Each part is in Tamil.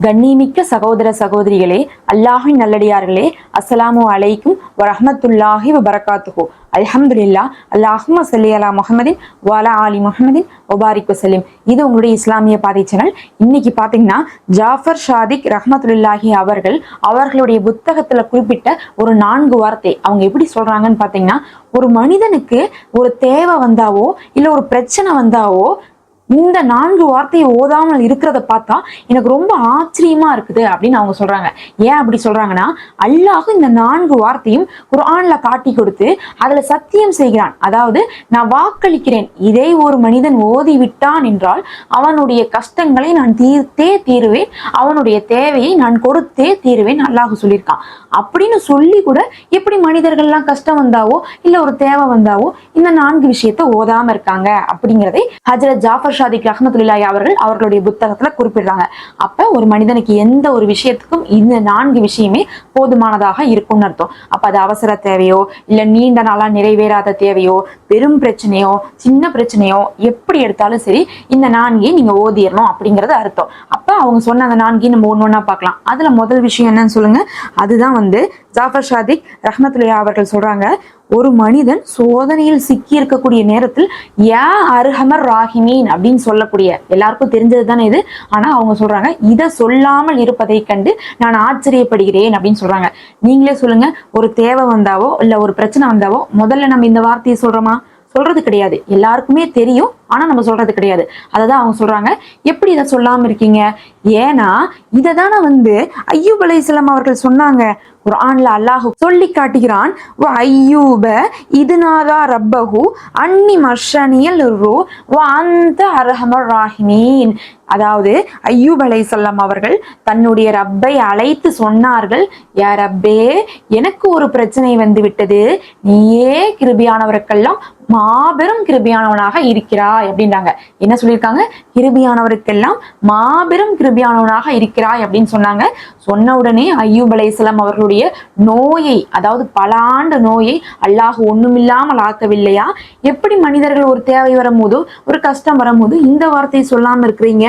கண்ணிமிக்க சகோதர சகோதரிகளே அல்லாஹின் நல்லடியார்களே அஸ்ஸலாமு அலைக்கும் வரஹ்மத்துல்லாஹி வபரகாத்துஹு. அல்ஹம்துலில்லா அல்லாஹும் சல்லி அலா முகமதின் வாலா அலி முகமதின் ஒபாரிக் வசலிம் இது உங்களுடைய இஸ்லாமிய பாதை சேனல் இன்னைக்கு பாத்தீங்கன்னா ஜாஃபர் ஷாதிக் ரஹமத்துல்லாஹி அவர்கள் அவர்களுடைய புத்தகத்துல குறிப்பிட்ட ஒரு நான்கு வார்த்தை. அவங்க எப்படி சொல்றாங்கன்னு பாத்தீங்கன்னா ஒரு மனிதனுக்கு ஒரு தேவை வந்தாவோ இல்ல ஒரு பிரச்சனை வந்தாவோ இந்த நான்கு வார்த்தையை ஓதாமல் இருக்கிறத பார்த்தா எனக்கு ரொம்ப ஆச்சரியமா இருக்குது அப்படின்னு அவங்க சொல்றாங்க. ஏன் அப்படி சொல்றாங்கன்னா அல்லாஹ் இந்த நான்கு வார்த்தையும் குரான்ல காட்டி கொடுத்து அதுல சத்தியம் செய்கிறான். அதாவது நான் வாக்களிக்கிறேன். இதை ஒரு மனிதன் ஓதி விட்டான் என்றால் அவனுடைய கஷ்டங்களை நான் தீர்த்தே தீருவேன். அவனுடைய தேவையை நான் கொடுத்தே தீருவேன் அல்லாஹ் சொல்லியிருக்கான். அப்படின்னு சொல்லி கூட எப்படி மனிதர்கள்லாம் கஷ்டம் வந்தாவோ இல்ல ஒரு தேவை வந்தாவோ இந்த நான்கு விஷயத்த ஓதாம இருக்காங்க அப்படிங்கிறதை ஹஜரத் ஜாஃபர் ஷாதிக் ரஹமத்துல்லாஹி அவர்கள் அவர்களுடைய புத்தகத்துல குறிப்பிடுறாங்க. அப்ப ஒரு மனிதனுக்கு எந்த ஒரு விஷயத்துக்கும் இந்த நான்கு விஷயமே போதுமானதாக இருக்கும்னு அர்த்தம். அப்ப அது அவசர தேவையோ இல்ல நீண்ட நாளா நிறைவேறாத தேவையோ பெரும் பிரச்சனையோ சின்ன பிரச்சனையோ எப்படி எடுத்தாலும் சரி இந்த நான்கே நீங்க ஓதிடணும் அப்படிங்கறது அர்த்தம். அப்ப அவங்க சொன்ன அந்த நான்கையும் நம்ம ஒன்னு ஒன்றா பார்க்கலாம். அதுல முதல் விஷயம் என்னன்னு சொல்லுங்க. அதுதான் வந்து ஜாஃபர் ஷாதிக் ரஹ்மத்துல்லா அவர்கள் சொல்றாங்க ஒரு மனிதன் சோதனையில் சிக்கி இருக்கக்கூடிய நேரத்தில் யா அருஹமர் ராஹிமீன் அப்படின்னு சொல்லக்கூடிய எல்லாருக்கும் தெரிஞ்சது தானே இது? ஆனா அவங்க சொல்றாங்க இதை சொல்லாமல் இருப்பதை கண்டு நான் ஆச்சரியப்படுகிறேன் அப்படின்னு சொல்றாங்க. நீங்களே சொல்லுங்க ஒரு தேவை வந்தாவோ இல்ல ஒரு பிரச்சனை வந்தாவோ முதல்ல நம்ம இந்த வார்த்தையை சொல்றோமா? சொல்றது கிடையாது. எல்லாருக்குமே தெரியும் ஆனா நம்ம சொல்றது கிடையாது. அததான் அவங்க சொல்றாங்க. எப்படி இதை சொல்லாம இருக்கீங்க? ஏன்னா இதை தானே வந்து ஐயூப் அலைஹிஸ்ஸலாம் அவர்கள் சொன்னாங்க. ஒரு ஆண்ல அல்லாஹ் சொல்லி காட்டுகிறான். வ ஐயூப இதுநாதா ரப்பஹு அன்னி மர்ஷனியல் ரூ வ அந்த அரஹமர் ராஹிமீன். அதாவது ஐயூப் அலைஹிஸ்ஸலாம் அவர்கள் தன்னுடைய ரப்பை அழைத்து சொன்னார்கள் யா ரப்பே எனக்கு ஒரு பிரச்சனை வந்து விட்டது. நீயே கிருபியானவருக்கெல்லாம் மாபெரும் கிருபியானவனாக இருக்கிறாய் அப்படின்றாங்க. என்ன சொல்லியிருக்காங்க? கிருபியானவருக்கெல்லாம் மாபெரும் கிருபியானவனாக இருக்கிறாய் அப்படின்னு சொன்னாங்க. சொன்ன உடனே ஐயூப் அலைஹிஸ்ஸலாம் அவர்களுடைய நோயை அதாவது பல ஆண்டு நோயை அல்லாஹ் ஒண்ணுமில்லாமல் ஆக்கவில்லையா? எப்படி மனிதர்கள் ஒரு தேவை வரும்போதோ ஒரு கஷ்டம் வரும்போது இந்த வார்த்தையை சொல்லாமல் இருக்கிறீங்க?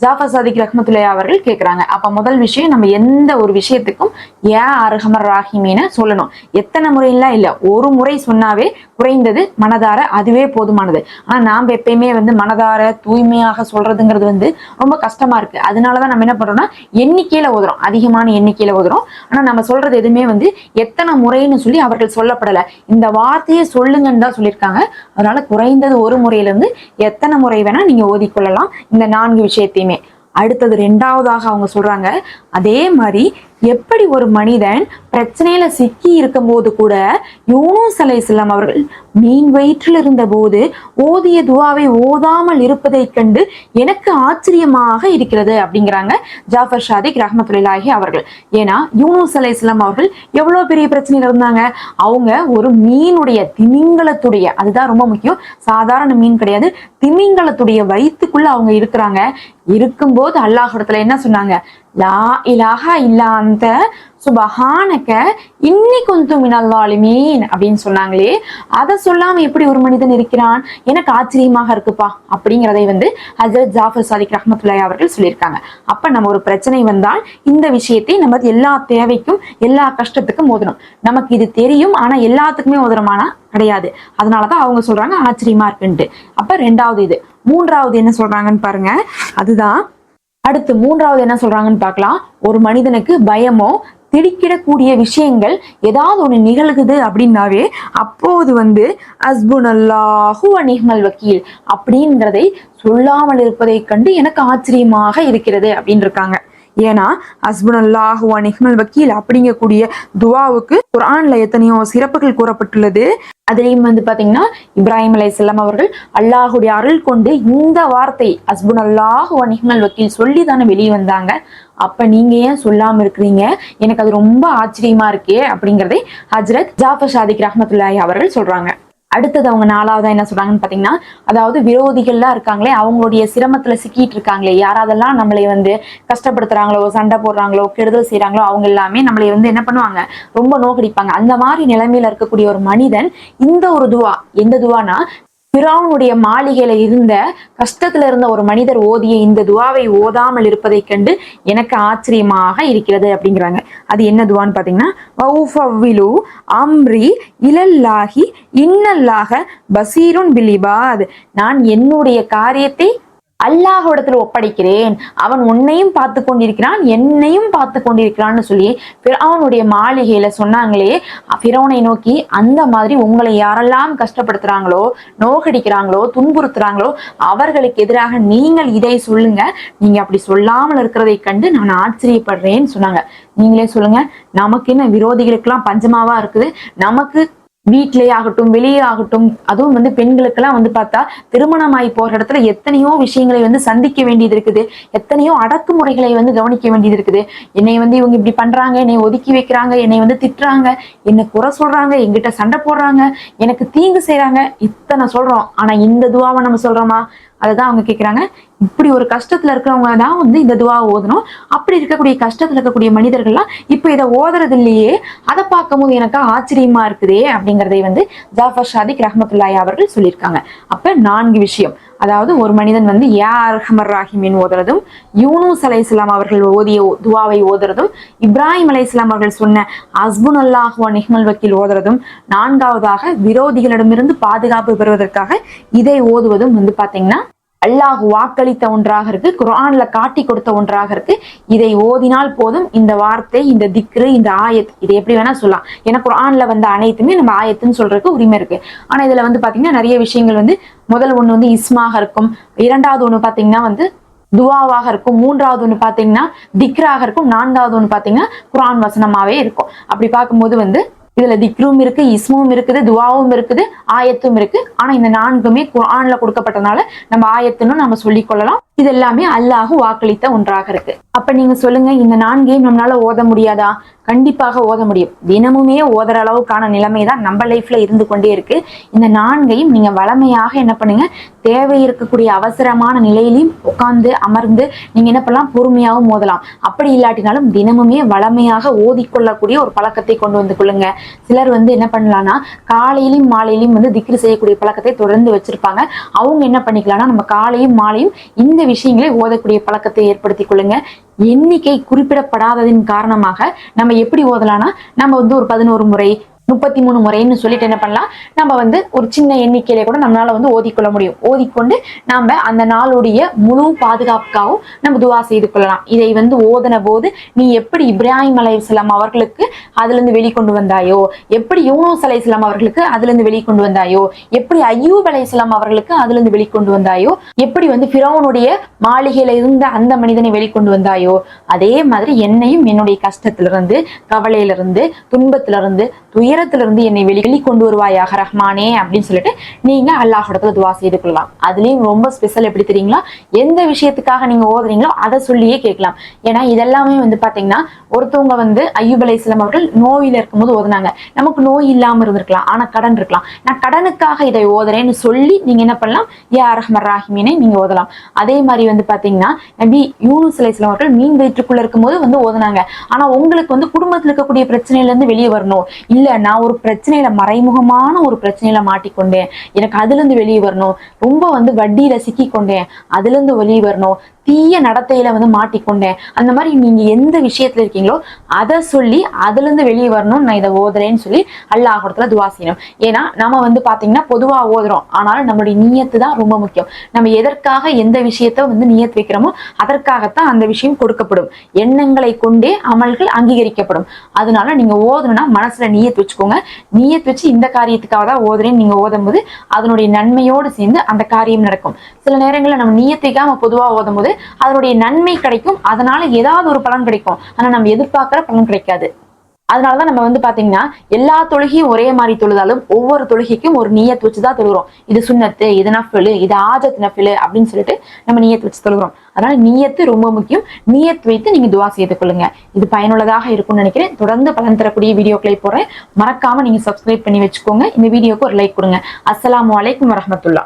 ஜாஃபர் சாதிக் ரஹ்மத்துல்லா அவர்கள் கேட்குறாங்க அப்போ முதல் விஷயம் நம்ம எந்த ஒரு விஷயத்துக்கும் ஏன் அருகமர் ராஹிமின்னு சொல்லணும். எத்தனை முறையெல்லாம் இல்லை. ஒரு முறை சொன்னாவே குறைந்தது மனதார அதுவே போதுமானது. ஆனா நாம் எப்பயுமே வந்து மனதார தூய்மையாக சொல்றதுங்கிறது வந்து ரொம்ப கஷ்டமா இருக்கு. அதனாலதான் நம்ம என்ன பண்றோம்னா எண்ணிக்கையில ஓதுறோம். அதிகமான எண்ணிக்கையில ஓதுறோம். ஆனா நம்ம சொல்றது எதுவுமே வந்து எத்தனை முறைன்னு சொல்லி அவர்கள் சொல்லப்படல. இந்த வார்த்தையை சொல்லுங்கன்னு தான் சொல்லியிருக்காங்க. அதனால குறைந்தது ஒரு முறையில இருந்து எத்தனை முறை வேணா நீங்க ஓதிக்கொள்ளலாம். இந்த நான்கு விஷயத்தையும். அடுத்தது ரெண்டாவதாக அவங்க சொல்றாங்க அதே மாதிரி எப்படி ஒரு மனிதன் பிரச்சனையில சிக்கி இருக்கும் போது கூட யூனூஸ் அலை இஸ்லாம் அவர்கள் மீன் வயிற்றில் இருந்த போது ஓதிய துவாவை ஓதாமல் இருப்பதை கண்டு எனக்கு ஆச்சரியமாக இருக்கிறது அப்படிங்கிறாங்க ஜாஃபர் ஷாதிக் ரஹமத்துல்லாஹி அவர்கள். ஏன்னா யூனூஸ் அலை இஸ்லாம் அவர்கள் எவ்வளவு பெரிய பிரச்சனையில இருந்தாங்க? அவங்க ஒரு மீனுடைய திமிங்கலத்துடைய அதுதான் ரொம்ப முக்கியம் சாதாரண மீன் கிடையாது திமிங்கலத்துடைய வயிற்றுக்குள்ள அவங்க இருக்கிறாங்க. இருக்கும்போது அல்லாஹ் இடத்துல என்ன சொன்னாங்க? லா இலாஹா இல்லா அந்த சுபஹானக்க இன்னி குந்து மினல்லாலிமீன் அப்படின்னு சொன்னாங்களே அதை சொல்லாம எப்படி ஒரு மனிதன் இருக்கிறான்? எனக்கு ஆச்சரியமாக இருக்குப்பா அப்படிங்கிறதை வந்து ஹசரத் ஜாஃபர் சாதிக் ரஹமத்துல்லாய் அவர்கள் சொல்லியிருக்காங்க. அப்ப நம்ம ஒரு பிரச்சனை வந்தால் இந்த விஷயத்தை நம்ம எல்லா தேவைக்கும் எல்லா கஷ்டத்துக்கும் ஓதணும் நமக்கு இது தெரியும் ஆனா எல்லாத்துக்குமே ஓதுறோமானா கிடையாது. அதனாலதான் அவங்க சொல்றாங்க ஆச்சரியமா இருக்குன்ட்டு. அப்ப ரெண்டாவது இது. மூன்றாவது என்ன சொல்றாங்கன்னு பாருங்க. அதுதான் அடுத்து மூன்றாவது என்ன சொல்றாங்கன்னு பார்க்கலாம். ஒரு மனிதனுக்கு பயமோ திடுக்கிடக்கூடிய விஷயங்கள் ஏதாவது ஒண்ணு நிகழ்குது அப்படின்னாவே அப்போது வந்து அஸ்புன் அல்லாஹு அனிஹ்மல் வக்கீல் அப்படிங்கிறதை சொல்லாமல் இருப்பதை கண்டு எனக்கு ஆச்சரியமாக இருக்கிறது அப்படின்னு இருக்காங்க ஏன்னா ஹஸ்புன் அல்லாஹு வக்கீல் அப்படிங்கக்கூடிய துவாவுக்கு குரான்ல எத்தனையோ சிறப்புகள் கூறப்பட்டுள்ளது. அதுலேயும் வந்து பார்த்தீங்கன்னா இப்ராஹிம் அலை செல்லம் அவர்கள் அல்லாஹுடைய அருள் கொண்டு இந்த வார்த்தை ஹஸ்புன் அல்லாஹ் அனிஹ்மல் வக்கீல் சொல்லி தானே வெளியே வந்தாங்க. அப்போ நீங்கள் ஏன் சொல்லாமல் இருக்கிறீங்க? எனக்கு அது ரொம்ப ஆச்சரியமா இருக்கே அப்படிங்கிறதே ஹஜ்ரத் ஜாஃபர் ஷாதிக் ரஹமத்துல்லாய் அவர்கள் சொல்கிறாங்க அடுத்தது அவங்க நாலாவதா என்ன சொல்றாங்கன்னு பாத்தீங்கன்னா அதாவது விரோதிகள்லாம் இருக்காங்களே அவங்களுடைய சிரமத்துல சிக்கிட்டு இருக்காங்களே யாராவதெல்லாம் நம்மளை வந்து கஷ்டப்படுத்துறாங்களோ சண்டை போடுறாங்களோ கெடுதல் செய்யறாங்களோ அவங்க எல்லாமே நம்மளை வந்து என்ன பண்ணுவாங்க? ரொம்ப நோக்கடிப்பாங்க. அந்த மாதிரி நிலைமையில இருக்கக்கூடிய ஒரு மனிதன் இந்த ஒரு துவா எந்த துவானா பிராவுனுடைய மாளிகையில இருந்த கஷ்டத்துல இருந்த ஒரு மனிதர் ஓதிய இந்த துவாவை ஓதாமல் இருப்பதைக் கண்டு எனக்கு ஆச்சரியமாக இருக்கிறது அப்படிங்கிறாங்க. அது என்ன துவான்னு பாத்தீங்கன்னா அம்ரி இலல்லாஹி இன்னல்லாக பசீருன் பிலிபாத். நான் என்னுடைய காரியத்தை அல்லாஹ்விடத்தில் ஒப்படைக்கிறேன். அவன் உன்னையும் பார்த்து கொண்டிருக்கிறான் என்னையும் பார்த்து கொண்டிருக்கிறான்னு சொல்லி அவனுடைய மாளிகையில சொன்னாங்களே பிறவனை நோக்கி அந்த மாதிரி உங்களை யாரெல்லாம் கஷ்டப்படுத்துறாங்களோ நோகடிக்கிறாங்களோ துன்புறுத்துறாங்களோ அவர்களுக்கு எதிராக நீங்கள் இதை சொல்லுங்க. நீங்க அப்படி சொல்லாமல் இருக்கிறதை கண்டு நான் ஆச்சரியப்படுறேன்னு சொன்னாங்க. நீங்களே சொல்லுங்க நமக்கு என்ன விரோதிகளுக்கெல்லாம் பஞ்சமாவா இருக்குது? நமக்கு வீட்டிலே ஆகட்டும் வெளியே ஆகட்டும் அதுவும் வந்து பெண்களுக்கெல்லாம் வந்து பார்த்தா திருமணமாகி போற இடத்துல எத்தனையோ விஷயங்களை வந்து சந்திக்க வேண்டியது இருக்குது. எத்தனையோ அடக்குமுறைகளை வந்து கவனிக்க வேண்டியது இருக்குது. என்னை வந்து இவங்க இப்படி பண்றாங்க என்னை ஒதுக்கி வைக்கிறாங்க என்னை வந்து திட்டுறாங்க என்னை குறை சொல்றாங்க எங்கிட்ட சண்டை போடுறாங்க எனக்கு தீங்கு செய்கிறாங்க இத்தனை சொல்றோம். ஆனா இந்த துவாவை நம்ம சொல்றோமா? அதுதான் அவங்க கேட்குறாங்க இப்படி ஒரு கஷ்டத்துல இருக்கிறவங்க தான் வந்து இந்த துவா ஓதணும். அப்படி இருக்கக்கூடிய கஷ்டத்துல இருக்கக்கூடிய மனிதர்கள்லாம் இப்போ இதை ஓதுறது இல்லையே அதை பார்க்கும்போது எனக்கு ஆச்சரியமா இருக்குதே அப்படிங்கிறதை வந்து ஜாஃபர் ஷாதிக் ரஹமத்துல்லாய் அவர்கள் சொல்லியிருக்காங்க. அப்ப நான்கு விஷயம். அதாவது ஒரு மனிதன் வந்து யா அர்ஹமர் ராஹிமின் ஓதுறதும் யூனூஸ் அலை இஸ்லாம் அவர்கள் ஓதிய துவாவை ஓதுறதும் இப்ராஹிம் அலை இஸ்லாம் அவர்கள் சொன்ன அஸ்புன் அல்லாஹ் நிஹ்மல் வக்கீல் ஓதுறதும் நான்காவதாக விரோதிகளிடமிருந்து பாதுகாப்பு பெறுவதற்காக இதை ஓதுவதும் வந்து பார்த்தீங்கன்னா அல்லாஹ் வாக்களித்த ஒன்றாக இருக்கு குரான்ல காட்டி கொடுத்த ஒன்றாக இருக்கு. இதை ஓதினால் போதும் இந்த வார்த்தை இந்த திக்ரு இந்த ஆயத் இதை எப்படி வேணா சொல்லலாம். ஏன்னா குரான்ல வந்த அனைத்துமே நம்ம ஆயத்துன்னு சொல்றதுக்கு உரிமை இருக்கு. ஆனா இதுல வந்து பாத்தீங்கன்னா நிறைய விஷயங்கள் வந்து முதல் ஒண்ணு வந்து இஸ்மாக இருக்கும். இரண்டாவது ஒண்ணு பாத்தீங்கன்னா வந்து துவாவாக இருக்கும். மூன்றாவது ஒன்று பார்த்தீங்கன்னா திக்ராக இருக்கும். நான்காவது ஒன்று பார்த்தீங்கன்னா குரான் வசனமாவே இருக்கும். அப்படி பார்க்கும்போது வந்து இதுல திக்ரும் இருக்கு இஸ்மும் இருக்குது துவாவும் இருக்குது ஆயத்தும் இருக்கு. ஆனா இந்த நான்குமே குரான்ல கொடுக்கப்பட்டனால நம்ம ஆயத்துன்னு நம்ம சொல்லிக் கொள்ளலாம். இது எல்லாமே அல்லாஹ் வாக்களித்த ஒன்றாக இருக்கு. அப்ப நீங்க சொல்லுங்க இந்த நான்கையும் நம்மளால ஓத முடியாதா? கண்டிப்பாக ஓத முடியும். தினமுமே ஓதுற அளவுக்கான நிலைமை தான் நம்ம லைஃப்ல இருந்து கொண்டே இருக்கு. இந்த நான்கையும் நீங்க வளமையாக என்ன பண்ணுங்க தேவை இருக்கக்கூடிய அவசரமான நிலையிலையும் உட்கார்ந்து அமர்ந்து நீங்க என்ன பண்ணலாம் பொறுமையாகவும் ஓதலாம். அப்படி இல்லாட்டினாலும் தினமுமே வளமையாக ஓதிக்கொள்ளக்கூடிய ஒரு பழக்கத்தை கொண்டு வந்து கொள்ளுங்க. சிலர் வந்து என்ன பண்ணலாம்னா காலையிலும் மாலையிலும் வந்து திக்ரு செய்யக்கூடிய பழக்கத்தை தொடர்ந்து வச்சிருப்பாங்க. அவங்க என்ன பண்ணிக்கலாம்னா நம்ம காலையும் மாலையும் இந்த விஷயங்களை ஓதக்கூடிய பழக்கத்தை ஏற்படுத்திக் கொள்ளுங்க. எண்ணிக்கை குறிப்பிடப்படாததின் காரணமாக நம்ம எப்படி ஓதலாம்னா நம்ம வந்து ஒரு பதினோரு முறை முப்பத்தி மூணு முறைன்னு சொல்லிட்டு என்ன பண்ணலாம்? நம்ம வந்து ஒரு சின்ன எண்ணிக்கையிலே கூட நம்மளால வந்து ஓதிக்கொள்ள முடியும். ஓதிக்கொண்டு நாம அந்த நாளுடைய முழு பாதுகாப்புக்காகவும் நம்ம துவா செய்து கொள்ளலாம். இதை வந்து ஓதன போது நீ எப்படி இப்ராஹிம் அலை இஸ்லாம் அவர்களுக்கு அதுலேருந்து வெளிக்கொண்டு வந்தாயோ? எப்படி யூனோஸ் அலை இஸ்லாம் அவர்களுக்கு அதுலேருந்து வெளிக்கொண்டு வந்தாயோ? எப்படி ஐயூப் அலை இஸ்லாம் அவர்களுக்கு அதுலேருந்து வெளிக்கொண்டு வந்தாயோ? எப்படி வந்து ஃபிரௌனுடைய மாளிகையில இருந்த அந்த மனிதனை வெளிக்கொண்டு வந்தாயோ? அதே மாதிரி என்னையும் என்னுடைய கஷ்டத்திலிருந்து கவலையிலிருந்து துன்பத்திலிருந்து துயர் துயரத்திலிருந்து என்னை வெளி கொண்டு வருவாயாக ரஹ்மானே அப்படின்னு சொல்லிட்டு நீங்க அல்லாஹிடத்துல துவா செய்து கொள்ளலாம். அதுலயும் ரொம்ப ஸ்பெஷல் எப்படி தெரியுங்களா? எந்த விஷயத்துக்காக நீங்க ஓதுறீங்களோ அதை சொல்லியே கேட்கலாம். ஏன்னா இதெல்லாமே வந்து பாத்தீங்கன்னா ஒருத்தவங்க வந்து ஐயூப் அலை இஸ்லாம் அவர்கள் நோயில இருக்கும்போது ஓதுனாங்க. நமக்கு நோய் இல்லாம இருந்திருக்கலாம். ஆனா கடன் இருக்கலாம். நான் கடனுக்காக இதை ஓதுறேன்னு சொல்லி நீங்க என்ன பண்ணலாம்? ஏ அரஹ்மர் ராஹிமீனை நீங்க ஓதலாம். அதே மாதிரி வந்து பாத்தீங்கன்னா நபி யூனுஸ் இஸ்லாம் அவர்கள் மீன் வயிற்றுக்குள்ள இருக்கும்போது வந்து ஓதுனாங்க. ஆனா உங்களுக்கு வந்து குடும்பத்தில் இருக்கக்கூடிய பிரச்சனையில இருந்து வெளியே வரணும். இல்ல நான் ஒரு பிரச்சனையில மறைமுகமான ஒரு பிரச்சனையில மாட்டிக்கொண்டேன். எனக்கு அதுல இருந்து வெளியே வரணும். ரொம்ப வந்து வட்டியில சிக்கி கொண்டேன் அதுல இருந்து வெளியே வரணும். தீய நடத்தையில வந்து மாட்டிக்கொண்டேன். அந்த மாதிரி நீங்க எந்த விஷயத்துல இருக்கீங்களோ அதை சொல்லி அதுல இருந்து வெளியே வரணும் நான் இதை ஓதுறேன்னு சொல்லி அல்லாஹிடத்துல துவா செய்யணும். ஏன்னா நம்ம வந்து பாத்தீங்கன்னா பொதுவா ஓதுறோம். ஆனாலும் நம்மளுடைய நீயத்து தான் ரொம்ப முக்கியம். நம்ம எதற்காக எந்த விஷயத்த வந்து நீயத்து வைக்கிறோமோ அதற்காகத்தான் அந்த விஷயம் கொடுக்கப்படும். எண்ணங்களை கொண்டே அமல்கள் அங்கீகரிக்கப்படும். அதனால நீங்க ஓதணும்னா மனசுல நீயத்து வச்சுக்கோங்க. நீயத்து வச்சு இந்த காரியத்துக்காக தான் ஓதுறேன்னு நீங்க ஓதும்போது அதனுடைய நன்மையோடு சேர்ந்து அந்த காரியம் நடக்கும். சில நேரங்களில் நம்ம நீயத்தைக்காம பொதுவாக பொதுவா ஓதும் போது அதனுடைய நன்மை கிடைக்கும். அதனால ஏதாவது ஒரு பலன் கிடைக்கும். ஆனா நம்ம எதிர்பார்க்கிற பலன் கிடைக்காது. அதனாலதான் நம்ம வந்து பாத்தீங்கன்னா எல்லா தொழுகையும் ஒரே மாதிரி தொழுதாலும் ஒவ்வொரு தொழுகைக்கும் ஒரு நீயத்து வச்சு தான் தொழுகிறோம். இது சுண்ணத்து இது நஃபிலு இது ஆஜத் நஃபிலு அப்படின்னு சொல்லிட்டு நம்ம நீயத்து வச்சு தொழுகிறோம். அதனால நீயத்து ரொம்ப முக்கியம். நியத் வைத்து நீங்க துவா செய்து கொள்ளுங்க. இது பயனுள்ளதாக இருக்கும்னு நினைக்கிறேன். தொடர்ந்து பலன் தரக்கூடிய வீடியோக்களை போறேன் மறக்காம நீங்க சப்ஸ்கிரைப் பண்ணி வச்சுக்கோங்க. இந்த வீடியோக்கு ஒரு லைக் கொடுங்க. அஸ்லாம் வலைக்கம் வரமத்துல்லா